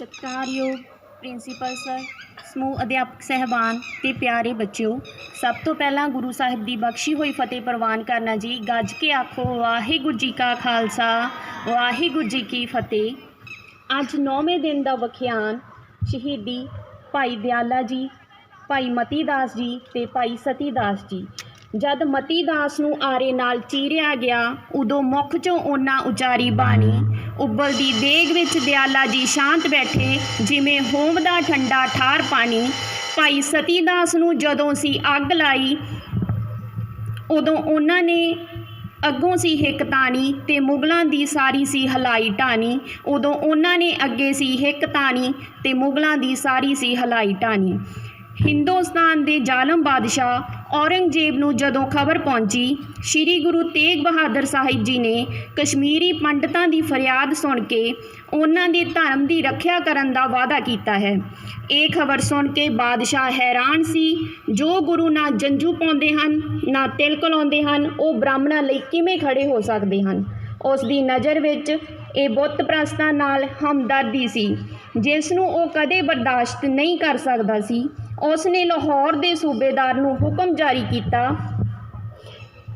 ਸਤਿਕਾਰਯੋਗ principal sir, ਸਮੂਹ ਅਧਿਆਪਕ ਸਹਿਬਾਨ ਤੇ ਪਿਆਰੇ ਬੱਚਿਓ। ਸਭ ਤੋਂ ਪਹਿਲਾਂ ਗੁਰੂ ਸਾਹਿਬ ਦੀ ਬਖਸ਼ੀ ਹੋਈ ਫਤਿਹ ਪ੍ਰਵਾਨ ਕਰਨਾ ਜੀ। ਗੱਜ ਕੇ ਆਖੋ, ਵਾਹਿਗੁਰੂ ਜੀ ਕਾ ਖਾਲਸਾ, ਵਾਹਿਗੁਰੂ ਜੀ ਕੀ ਫਤਿਹ। ਅੱਜ 9ਵੇਂ ਦਿਨ ਦਾ ਵਖਿਆਨ ਸ਼ਹੀਦੀ ਭਾਈ ਦਿਆਲਾ ਜੀ, ਭਾਈ ਮਤੀ ਦਾਸ ਜੀ ਤੇ ਭਾਈ ਸਤੀ ਦਾਸ ਜੀ। ਜਦ ਮਤੀ ਦਾਸ ਨੂੰ ਆਰੇ ਨਾਲ ਚੀਰਿਆ ਗਿਆ, ਉਦੋਂ ਮੁਖ ਚੋਂ ਉਹਨਾਂ ਉਚਾਰੀ ਬਾਣੀ ਉੱਬਲਦੀ ਦੇਗ ਵਿੱਚ ਦਿਆਲਾ ਜੀ ਸ਼ਾਂਤ ਬੈਠੇ, ਜਿਵੇਂ ਹੋਮ ਦਾ ਠੰਡਾ ਠਾਰ ਪਾਣੀ। ਭਾਈ ਸਤੀ ਦਾਸ ਨੂੰ ਜਦੋਂ ਸੀ ਅੱਗ ਲਾਈ, ਉਦੋਂ ਉਹਨਾਂ ਨੇ ਅੱਗੋਂ ਸੀ ਹਿੱਕ ਤਾਣੀ ਤੇ ਮੁਗਲਾਂ ਦੀ ਸਾਰੀ ਸੀ ਹਲਾਈ ਢਾਣੀ। ਉਦੋਂ ਉਹਨਾਂ ਨੇ ਅੱਗੇ ਸੀ ਹਿੱਕ ਤਾਣੀ ਤੇ ਮੁਗਲਾਂ ਦੀ ਸਾਰੀ ਸੀ ਹਲਾਈ ਢਾਣੀ। ਹਿੰਦੁਸਤਾਨ ਦੇ ਜ਼ਾਲਮ ਬਾਦਸ਼ਾਹ ਔਰੰਗਜ਼ੇਬ ਨੂੰ ਜਦੋਂ ਖਬਰ ਪਹੁੰਚੀ, ਸ੍ਰੀ ਗੁਰੂ ਤੇਗ ਬਹਾਦਰ ਸਾਹਿਬ ਜੀ ਨੇ ਕਸ਼ਮੀਰੀ ਪੰਡਤਾਂ ਦੀ ਫਰਿਆਦ ਸੁਣ ਕੇ ਉਹਨਾਂ ਦੇ ਧਰਮ ਦੀ ਰੱਖਿਆ ਕਰਨ ਦਾ ਵਾਅਦਾ ਕੀਤਾ ਹੈ। ਇਹ ਖਬਰ ਸੁਣ ਕੇ ਬਾਦਸ਼ਾਹ ਹੈਰਾਨ ਸੀ, ਜੋ ਗੁਰੂ ਨਾ ਜੰਜੂ ਪਾਉਂਦੇ ਹਨ, ਨਾ ਤਿਲਕ ਲਾਉਂਦੇ ਹਨ, ਉਹ ਬ੍ਰਾਹਮਣਾਂ ਲਈ ਕਿਵੇਂ ਖੜੇ ਹੋ ਸਕਦੇ ਹਨ? ਉਸ ਦੀ ਨਜ਼ਰ ਵਿੱਚ ਇਹ ਬੁੱਤ ਪ੍ਰਸਤਾਂ ਨਾਲ ਹਮਦਰਦੀ ਸੀ, ਜਿਸ ਨੂੰ ਉਹ ਕਦੇ ਬਰਦਾਸ਼ਤ ਨਹੀਂ ਕਰ ਸਕਦਾ ਸੀ। ਉਸ ਨੇ ਲਾਹੌਰ ਦੇ ਸੂਬੇਦਾਰ ਨੂੰ ਹੁਕਮ ਜਾਰੀ ਕੀਤਾ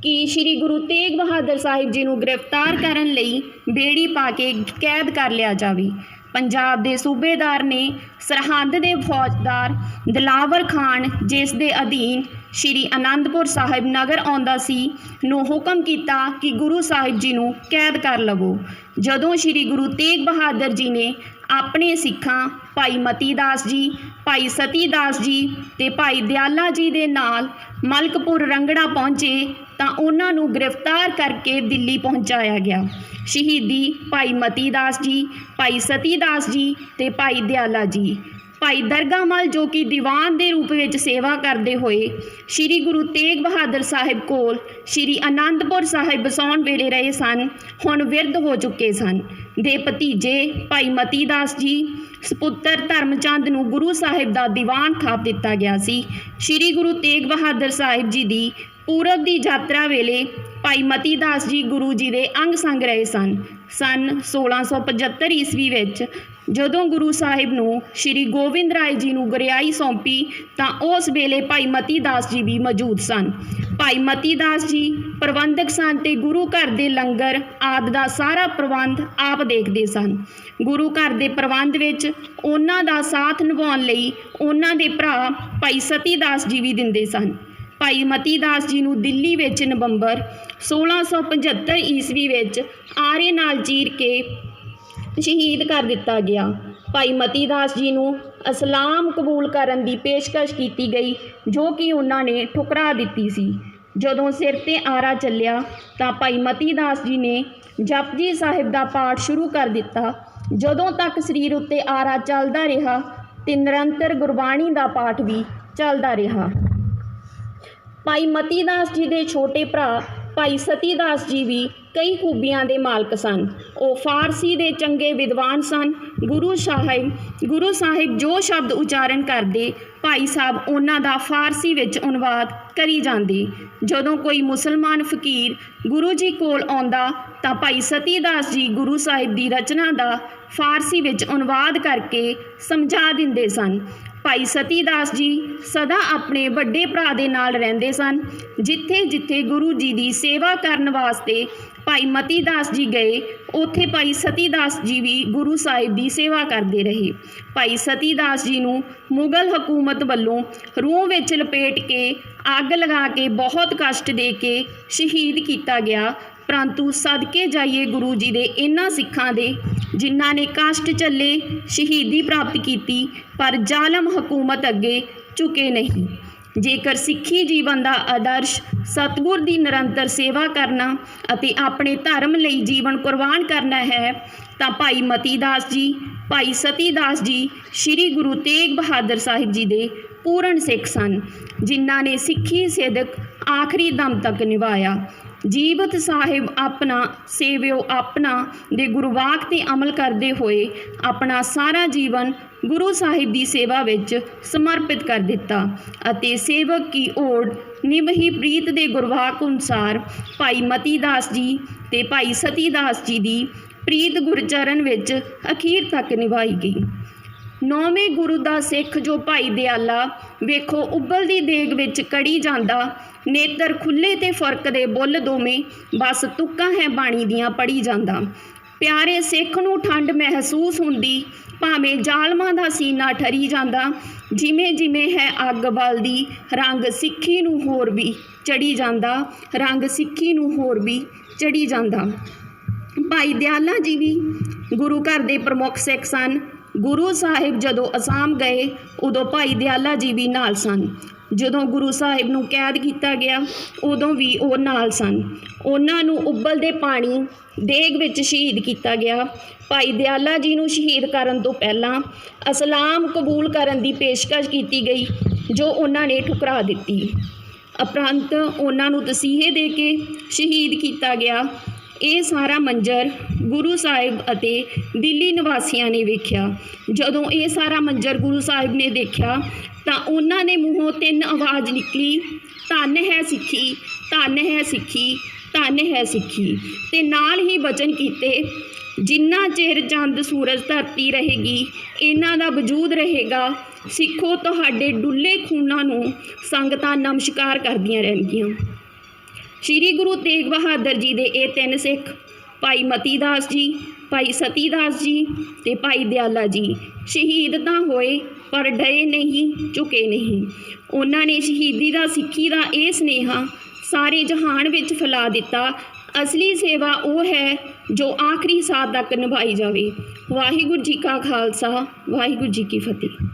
ਕਿ ਸ੍ਰੀ ਗੁਰੂ ਤੇਗ ਬਹਾਦਰ ਸਾਹਿਬ ਜੀ ਨੂੰ ਗ੍ਰਿਫਤਾਰ ਕਰਨ ਲਈ ਬੇੜੀ ਪਾ ਕੇ ਕੈਦ ਕਰ ਲਿਆ ਜਾਵੇ। ਪੰਜਾਬ ਦੇ ਸੂਬੇਦਾਰ ਨੇ ਸਰਹੰਦ ਦੇ ਫੌਜਦਾਰ ਦਲਾਵਰ ਖਾਨ, ਜਿਸ ਦੇ ਅਧੀਨ ਸ਼੍ਰੀ ਅਨੰਦਪੁਰ ਸਾਹਿਬ ਨਗਰ ਆਉਂਦਾ ਸੀ। ਨੂੰ ਹੁਕਮ ਕੀਤਾ ਕਿ ਗੁਰੂ ਸਾਹਿਬ ਜੀ ਨੂੰ ਕੈਦ ਕਰ ਲਵੋ। ਜਦੋਂ ਸ਼੍ਰੀ ਗੁਰੂ ਤੇਗ ਬਹਾਦਰ ਜੀ ਨੇ ਆਪਣੇ ਸਿੱਖਾਂ, ਭਾਈ ਮਤੀ ਦਾਸ ਜੀ, ਭਾਈ ਸਤੀ ਦਾਸ ਜੀ ਤੇ ਭਾਈ ਦਿਆਲਾ ਜੀ ਦੇ ਨਾਲ ਮਲਕਪੁਰ ਰੰਗੜਾ ਪਹੁੰਚੇ ਤਾਂ ਉਹਨਾਂ ਨੂੰ ਗ੍ਰਿਫਤਾਰ ਕਰਕੇ ਦਿੱਲੀ ਪਹੁੰਚਾਇਆ ਗਿਆ। ਸ਼ਹੀਦੀ ਭਾਈ ਮਤੀ ਦਾਸ ਜੀ, ਭਾਈ ਸਤੀ ਦਾਸ ਜੀ ਤੇ ਭਾਈ ਦਿਆਲਾ ਜੀ। ਭਾਈ ਦਰਗਾਮਲ ਜੋ ਕਿ ਦੀਵਾਨ ਦੇ ਰੂਪ ਵਿੱਚ ਸੇਵਾ ਕਰਦੇ ਹੋਏ ਸ੍ਰੀ ਗੁਰੂ ਤੇਗ ਬਹਾਦਰ ਸਾਹਿਬ ਕੋਲ, ਸ੍ਰੀ ਅਨੰਦਪੁਰ ਸਾਹਿਬ ਬਸਾਉਣ ਵੇਲੇ ਰਹੇ ਸਨ, ਹੁਣ ਵਿਰਧ ਹੋ ਚੁੱਕੇ ਸਨ। ਦੇ ਭਤੀਜੇ ਭਾਈ ਮਤੀ ਦਾਸ ਜੀ, ਸਪੁੱਤਰ ਧਰਮਚੰਦ ਨੂੰ ਗੁਰੂ ਸਾਹਿਬ ਦਾ ਦੀਵਾਨ ਥਾਪ ਦਿੱਤਾ ਗਿਆ ਸੀ। ਸ੍ਰੀ ਗੁਰੂ ਤੇਗ ਬਹਾਦਰ ਸਾਹਿਬ ਜੀ ਦੀ ਪੂਰਬ ਦੀ ਯਾਤਰਾ ਵੇਲੇ ਭਾਈ ਮਤੀ ਦਾਸ ਜੀ ਗੁਰੂ ਜੀ ਦੇ ਅੰਗ ਸੰਗ ਰਹੇ ਸਨ। ਸਨ 1675 ਈਸਵੀ ਵਿੱਚ ਜਦੋਂ ਗੁਰੂ ਸਾਹਿਬ ਨੂੰ ਸ੍ਰੀ ਗੋਬਿੰਦ ਰਾਏ ਜੀ ਨੂੰ ਗੁਰਿਆਈ ਸੌਂਪੀ, ਤਾਂ ਉਸ ਵੇਲੇ ਭਾਈ ਮਤੀ ਦਾਸ ਜੀ ਵੀ ਮੌਜੂਦ ਸਨ। ਭਾਈ ਮਤੀ ਦਾਸ ਜੀ ਪ੍ਰਬੰਧਕ ਸਨ ਤੇ ਗੁਰੂ ਘਰ ਦੇ ਲੰਗਰ ਆਦਿ ਦਾ ਸਾਰਾ ਪ੍ਰਬੰਧ ਆਪ ਦੇਖਦੇ ਸਨ। ਗੁਰੂ ਘਰ ਦੇ ਪ੍ਰਬੰਧ ਵਿੱਚ ਉਹਨਾਂ ਦਾ ਸਾਥ ਨਿਭਾਉਣ ਲਈ ਉਹਨਾਂ ਦੇ ਭਰਾ ਭਾਈ ਸਤੀ ਦਾਸ ਜੀ ਵੀ ਦਿੰਦੇ ਸਨ। ਭਾਈ ਮਤੀ ਦਾਸ ਜੀ ਨੂੰ ਦਿੱਲੀ ਵਿੱਚ ਨਵੰਬਰ 1675 ਈਸਵੀ ਵਿੱਚ ਆਰੇ ਨਾਲ ਚੀਰ ਕੇ ਸ਼ਹੀਦ ਕਰ ਦਿੱਤਾ ਗਿਆ। ਭਾਈ ਮਤੀ ਦਾਸ ਜੀ ਨੂੰ ਇਸਲਾਮ ਕਬੂਲ ਕਰਨ ਦੀ ਪੇਸ਼ਕਸ਼ ਕੀਤੀ ਗਈ, ਜੋ ਕਿ ਉਹਨਾਂ ਨੇ ਠੁਕਰਾ ਦਿੱਤੀ ਸੀ। ਜਦੋਂ ਸਿਰ ਤੇ ਆਰਾ ਚੱਲਿਆ, ਤਾਂ ਭਾਈ ਮਤੀ ਦਾਸ ਜੀ ਨੇ ਜਪਜੀ ਸਾਹਿਬ ਦਾ ਪਾਠ ਸ਼ੁਰੂ ਕਰ ਦਿੱਤਾ। ਜਦੋਂ ਤੱਕ ਸਰੀਰ ਉੱਤੇ ਆਰਾ ਚੱਲਦਾ ਰਿਹਾ, ਤੇ ਨਿਰੰਤਰ ਗੁਰਬਾਣੀ ਦਾ ਪਾਠ ਵੀ ਚੱਲਦਾ ਰਿਹਾ। ਭਾਈ ਮਤੀ ਦਾਸ ਜੀ ਦੇ ਛੋਟੇ ਭਰਾ ਭਾਈ ਸਤੀ ਦਾਸ ਜੀ ਵੀ ਕਈ ਖੂਬੀਆਂ ਦੇ ਮਾਲਕ ਸਨ। ਉਹ ਫਾਰਸੀ ਦੇ ਚੰਗੇ ਵਿਦਵਾਨ ਸਨ। ਗੁਰੂ ਸਾਹਿਬ ਗੁਰੂ ਸਾਹਿਬ ਜੋ ਸ਼ਬਦ ਉਚਾਰਨ ਕਰਦੇ, ਭਾਈ ਸਾਹਿਬ ਉਹਨਾਂ ਦਾ ਫਾਰਸੀ ਵਿੱਚ ਅਨੁਵਾਦ ਕਰੀ ਜਾਂਦੇ। ਜਦੋਂ ਕੋਈ ਮੁਸਲਮਾਨ ਫਕੀਰ ਗੁਰੂ ਜੀ ਕੋਲ ਆਉਂਦਾ, ਤਾਂ ਭਾਈ ਸਤੀ ਦਾਸ ਜੀ ਗੁਰੂ ਸਾਹਿਬ ਦੀ ਰਚਨਾ ਦਾ ਫਾਰਸੀ ਵਿੱਚ ਅਨੁਵਾਦ ਕਰਕੇ ਸਮਝਾ ਦਿੰਦੇ ਸਨ। ਭਾਈ ਸਤੀ ਦਾਸ ਜੀ ਸਦਾ ਆਪਣੇ ਵੱਡੇ ਭਰਾ ਦੇ ਨਾਲ ਰਹਿੰਦੇ ਸਨ। ਜਿੱਥੇ ਜਿੱਥੇ ਗੁਰੂ ਜੀ ਦੀ ਸੇਵਾ ਕਰਨ ਵਾਸਤੇ ਭਾਈ ਮਤੀ ਦਾਸ ਜੀ ਗਏ, ਉੱਥੇ ਭਾਈ ਸਤੀ ਦਾਸ ਜੀ ਵੀ ਗੁਰੂ ਸਾਹਿਬ ਦੀ ਸੇਵਾ ਕਰਦੇ ਰਹੇ। ਭਾਈ ਸਤੀ ਦਾਸ ਜੀ ਨੂੰ ਮੁਗਲ ਹਕੂਮਤ ਵੱਲੋਂ ਰੂਹ ਵਿੱਚ ਲਪੇਟ ਕੇ, ਅੱਗ ਲਗਾ ਕੇ, ਬਹੁਤ ਕਸ਼ਟ ਦੇ ਕੇ ਸ਼ਹੀਦ ਕੀਤਾ ਗਿਆ। ਪਰੰਤੂ ਸਦਕੇ ਜਾਈਏ ਗੁਰੂ ਜੀ ਦੇ ਇਹਨਾਂ ਸਿੱਖਾਂ ਦੇ, ਜਿਨ੍ਹਾਂ ਨੇ ਕਸ਼ਟ ਝੱਲੇ, ਸ਼ਹੀਦੀ ਪ੍ਰਾਪਤ ਕੀਤੀ, ਪਰ ਜ਼ਾਲਮ ਹਕੂਮਤ ਅੱਗੇ ਝੁਕੇ ਨਹੀਂ। ਜੇਕਰ ਸਿੱਖੀ ਜੀਵਨ ਦਾ ਆਦਰਸ਼ ਸਤਿਗੁਰ ਦੀ ਨਿਰੰਤਰ ਸੇਵਾ ਕਰਨਾ ਅਤੇ ਆਪਣੇ ਧਰਮ ਲਈ ਜੀਵਨ ਕੁਰਬਾਨ ਕਰਨਾ ਹੈ, ਤਾਂ ਭਾਈ ਮਤੀ ਦਾਸ ਜੀ, ਭਾਈ ਸਤੀ ਦਾਸ ਜੀ, ਸ੍ਰੀ ਗੁਰੂ ਤੇਗ ਬਹਾਦਰ ਸਾਹਿਬ ਜੀ ਦੇ ਪੂਰਨ ਸਿੱਖ ਸਨ, ਜਿਨ੍ਹਾਂ ਨੇ ਸਿੱਖੀ ਸਿਦਕ ਆਖਰੀ ਦਮ ਤੱਕ ਨਿਭਾਇਆ। ਜੀਵਤ ਸਾਹਿਬ ਆਪਣਾ, ਸੇਵਿਓ ਆਪਣਾ ਦੇ ਗੁਰਵਾਕ ਤੇ ਅਮਲ ਕਰਦੇ ਹੋਏ ਆਪਣਾ ਸਾਰਾ ਜੀਵਨ ਗੁਰੂ ਸਾਹਿਬ ਦੀ ਸੇਵਾ ਵਿੱਚ ਸਮਰਪਿਤ ਕਰ ਦਿੱਤਾ ਅਤੇ ਸੇਵਕ ਕੀ ਓੜ ਨਿਭਹੀ ਪ੍ਰੀਤ ਦੇ ਗੁਰਵਾਕ ਅਨੁਸਾਰ ਭਾਈ ਮਤੀ ਦਾਸ ਜੀ ਤੇ ਭਾਈ ਸਤੀ ਦਾਸ ਜੀ ਦੀ ਪ੍ਰੀਤ ਗੁਰਚਰਨ ਵਿੱਚ ਅਖੀਰ ਤੱਕ ਨਿਭਾਈ ਗਈ। ਨੌਵੇਂ ਗੁਰੂ ਦਾ ਸਿੱਖ ਜੋ ਭਾਈ ਦਿਆਲਾ ਵੇਖੋ ਉਬਲਦੀ ਦੇਗ ਵਿੱਚ ਕੜੀ ਜਾਂਦਾ, ਨੇਤਰ ਖੁੱਲੇ ਤੇ ਫ਼ਰਕ ਦੇ ਬੁੱਲ ਦੋਵੇਂ, ਬਸ ਤੁੱਕਾਂ ਹੈ ਬਾਣੀ ਦੀਆਂ ਪੜੀ ਜਾਂਦਾ। ਪਿਆਰੇ ਸਿੱਖ ਨੂੰ ਠੰਡ ਮਹਿਸੂਸ ਹੁੰਦੀ, ਭਾਵੇਂ ਜ਼ਾਲਮਾਂ ਦਾ ਸੀਨਾ ਠਰੀ ਜਾਂਦਾ, ਜਿਵੇਂ ਜਿਵੇਂ ਹੈ ਅੱਗ ਬਲਦੀ, ਰੰਗ ਸਿੱਖੀ ਨੂੰ ਹੋਰ ਵੀ ਚੜੀ ਜਾਂਦਾ, ਰੰਗ ਸਿੱਖੀ ਨੂੰ ਹੋਰ ਵੀ ਚੜੀ ਜਾਂਦਾ। ਭਾਈ ਦਿਆਲਾ ਜੀ ਵੀ ਗੁਰੂ ਘਰ ਦੇ ਪ੍ਰਮੁੱਖ ਸਿੱਖ ਸਨ। ਗੁਰੂ ਸਾਹਿਬ ਜਦੋਂ ਅਸਾਮ ਗਏ, ਉਦੋਂ ਭਾਈ ਦਿਆਲਾ ਜੀ ਵੀ ਨਾਲ ਸਨ। ਜਦੋਂ ਗੁਰੂ ਸਾਹਿਬ ਨੂੰ ਕੈਦ ਕੀਤਾ ਗਿਆ, ਉਦੋਂ ਵੀ ਉਹ ਨਾਲ ਸਨ। ਉਹਨਾਂ ਨੂੰ ਉਬਲਦੇ ਪਾਣੀ ਦੇਗ ਵਿੱਚ ਸ਼ਹੀਦ ਕੀਤਾ ਗਿਆ। ਭਾਈ ਦਿਆਲਾ ਜੀ ਨੂੰ ਸ਼ਹੀਦ ਕਰਨ ਤੋਂ ਪਹਿਲਾਂ ਅਸਲਾਮ ਕਬੂਲ ਕਰਨ ਦੀ ਪੇਸ਼ਕਸ਼ ਕੀਤੀ ਗਈ, ਜੋ ਉਹਨਾਂ ਨੇ ਠੁਕਰਾ ਦਿੱਤੀ। ਉਪਰੰਤ ਉਹਨਾਂ ਨੂੰ ਤਸੀਹੇ ਦੇ ਕੇ ਸ਼ਹੀਦ ਕੀਤਾ ਗਿਆ। ਇਹ ਸਾਰਾ ਮੰਜ਼ਰ ਗੁਰੂ ਸਾਹਿਬ ਅਤੇ ਦਿੱਲੀ ਨਿਵਾਸੀਆਂ ਨੇ ਵੇਖਿਆ। ਜਦੋਂ ਇਹ ਸਾਰਾ ਮੰਜ਼ਰ ਗੁਰੂ ਸਾਹਿਬ ਨੇ ਦੇਖਿਆ, ਤਾਂ ਉਹਨਾਂ ਨੇ ਮੂੰਹੋਂ ਤਿੰਨ ਆਵਾਜ਼ ਨਿਕਲੀ, ਧੰਨ ਹੈ ਸਿੱਖੀ, ਧੰਨ ਹੈ ਸਿੱਖੀ, ਧੰਨ ਹੈ ਸਿੱਖੀ। ਤੇ ਨਾਲ ਹੀ ਬਚਨ ਕੀਤੇ, ਜਿੰਨਾ ਚਿਰ ਚੰਦ ਸੂਰਜ ਧਰਤੀ ਰਹੇਗੀ, ਇਹਨਾਂ ਦਾ ਵਜੂਦ ਰਹੇਗਾ। ਸਿੱਖੋ ਤੁਹਾਡੇ ਡੁੱਲੇ ਖੂਨਾਂ ਨੂੰ ਸੰਗਤਾਂ ਨਮਸਕਾਰ ਕਰਦੀਆਂ ਰਹਿਣਗੀਆਂ। ਸ਼੍ਰੀ ਗੁਰੂ ਤੇਗ ਬਹਾਦਰ ਜੀ ਦੇ ਇਹ ਤਿੰਨ ਸਿੱਖ, ਭਾਈ ਮਤੀ ਦਾਸ ਜੀ, ਭਾਈ ਸਤੀ ਦਾਸ ਜੀ ਤੇ ਭਾਈ ਦਿਆਲਾ ਜੀ, ਸ਼ਹੀਦ ਤਾਂ ਹੋਏ ਪਰ ਡਏ ਨਹੀਂ, ਝੁਕੇ ਨਹੀਂ। ਉਹਨਾਂ ਨੇ ਸ਼ਹੀਦੀ ਦਾ, ਸਿੱਖੀ ਦਾ ਇਹ ਸਨੇਹਾ ਸਾਰੇ ਜਹਾਨ ਵਿੱਚ ਫੈਲਾ ਦਿੱਤਾ। ਅਸਲੀ ਸੇਵਾ ਉਹ ਹੈ ਜੋ ਆਖਰੀ ਸਾਹ ਤੱਕ ਨਿਭਾਈ ਜਾਵੇ। ਵਾਹਿਗੁਰੂ ਜੀ ਕਾ ਖਾਲਸਾ, ਵਾਹਿਗੁਰੂ ਜੀ ਕੀ ਫਤਿਹ।